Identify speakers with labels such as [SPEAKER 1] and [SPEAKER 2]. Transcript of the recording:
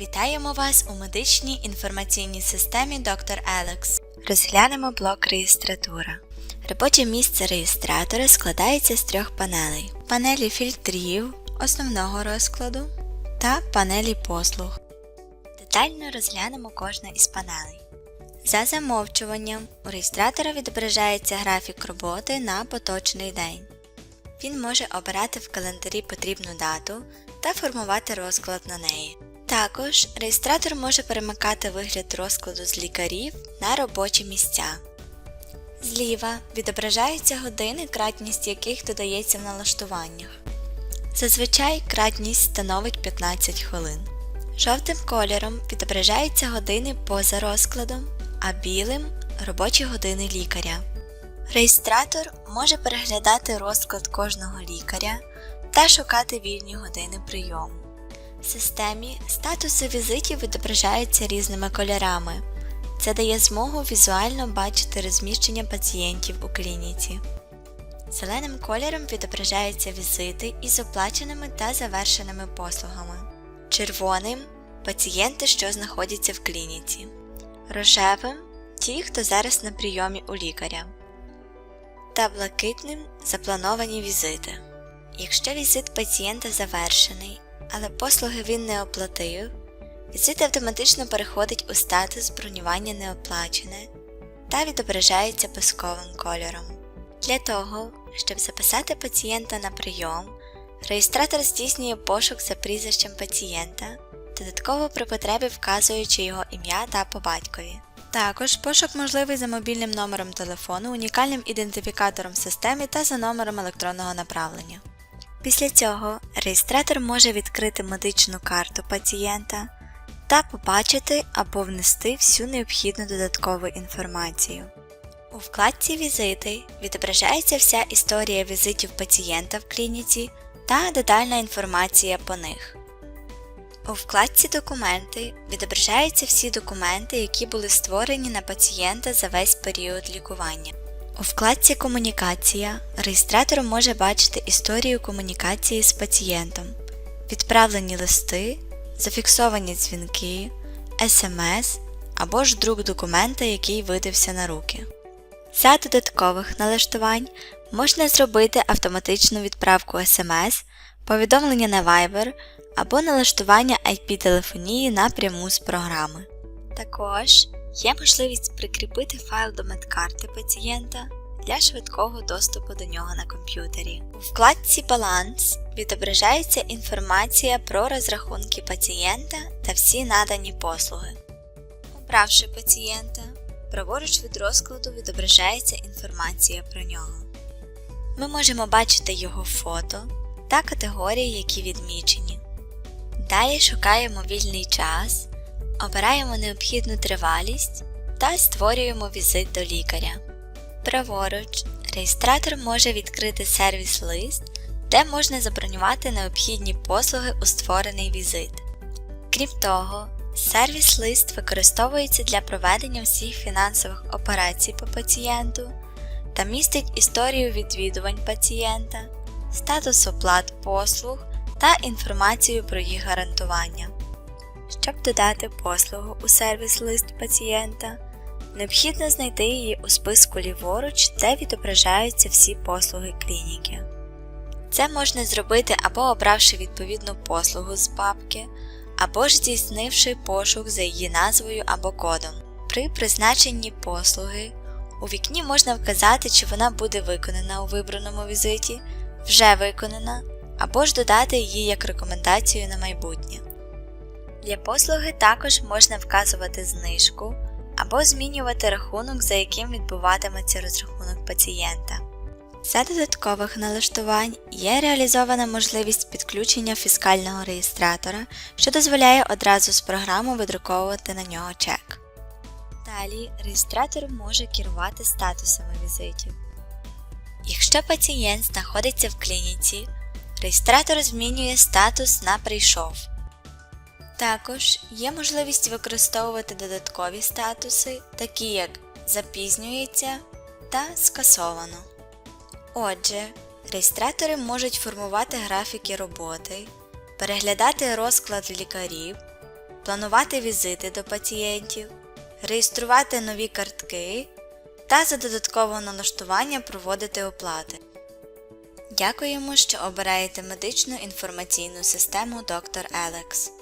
[SPEAKER 1] Вітаємо вас у медичній інформаційній системі Dr. Alex. Розглянемо блок реєстратура. Робоче місце реєстратора складається з трьох панелей: панелі фільтрів основного розкладу та панелі послуг. Детально розглянемо кожну із панелей. За замовчуванням у реєстратора відображається графік роботи на поточний день. Він може обирати в календарі потрібну дату та формувати розклад на неї. Також реєстратор може перемикати вигляд розкладу з лікарів на робочі місця. Зліва відображаються години, кратність яких додається в налаштуваннях. Зазвичай кратність становить 15 хвилин. Жовтим кольором відображаються години поза розкладом, а білим робочі години лікаря. Реєстратор може переглядати розклад кожного лікаря та шукати вільні години прийому. В системі статуси візитів відображаються різними кольорами. Це дає змогу візуально бачити розміщення пацієнтів у клініці. Зеленим кольором відображаються візити із оплаченими та завершеними послугами. Червоним пацієнти, що знаходяться в клініці. Рожевим ті, хто зараз на прийомі у лікаря. Та блакитним заплановані візити. Якщо візит пацієнта завершений, але послуги він не оплатив, візит автоматично переходить у статус бронювання неоплачене та відображається писковим кольором. Для того, щоб записати пацієнта на прийом, реєстратор здійснює пошук за прізвищем пацієнта, додатково при потребі вказуючи його ім'я та по батькові. Також пошук можливий за мобільним номером телефону, унікальним ідентифікатором системи та за номером електронного направлення. Після цього реєстратор може відкрити медичну карту пацієнта та побачити або внести всю необхідну додаткову інформацію. У вкладці Візити відображається вся історія візитів пацієнта в клініці та детальна інформація по них. У вкладці Документи відображаються всі документи, які були створені на пацієнта за весь період лікування. У вкладці Комунікація реєстратор може бачити історію комунікації з пацієнтом, відправлені листи, зафіксовані дзвінки, смс або ж друк документа, який видався на руки. За додаткових налаштувань можна зробити автоматичну відправку смс, повідомлення на Viber або налаштування IP-телефонії напряму з програми. Також є можливість прикріпити файл до медкарти пацієнта для швидкого доступу до нього на комп'ютері. У вкладці Баланс відображається інформація про розрахунки пацієнта та всі надані послуги. Обравши пацієнта, праворуч від розкладу відображається інформація про нього. Ми можемо бачити його фото та категорії, які відмічені. Далі шукаємо вільний час, обираємо необхідну тривалість та створюємо візит до лікаря. Праворуч реєстратор може відкрити сервіс-лист, де можна забронювати необхідні послуги у створений візит. Крім того, сервіс-лист використовується для проведення всіх фінансових операцій по пацієнту та містить історію відвідувань пацієнта, статус оплат послуг та інформацію про їх гарантування. Щоб додати послугу у сервіс-лист пацієнта, необхідно знайти її у списку ліворуч, де відображаються всі послуги клініки. Це можна зробити або обравши відповідну послугу з папки, або ж здійснивши пошук за її назвою або кодом. При призначенні послуги у вікні можна вказати, чи вона буде виконана у вибраному візиті, вже виконана, або ж додати її як рекомендацію на майбутнє. Для послуги також можна вказувати знижку або змінювати рахунок, за яким відбуватиметься розрахунок пацієнта. За додаткових налаштувань є реалізована можливість підключення фіскального реєстратора, що дозволяє одразу з програми видруковувати на нього чек. Далі реєстратор може керувати статусами візитів. Якщо пацієнт знаходиться в клініці, реєстратор змінює статус на прийшов. Також є можливість використовувати додаткові статуси, такі як запізнюється та скасовано. Отже, реєстратори можуть формувати графіки роботи, переглядати розклад лікарів, планувати візити до пацієнтів, реєструвати нові картки та за додаткового налаштування проводити оплати. Дякуємо, що обираєте медичну інформаційну систему Dr. Alex.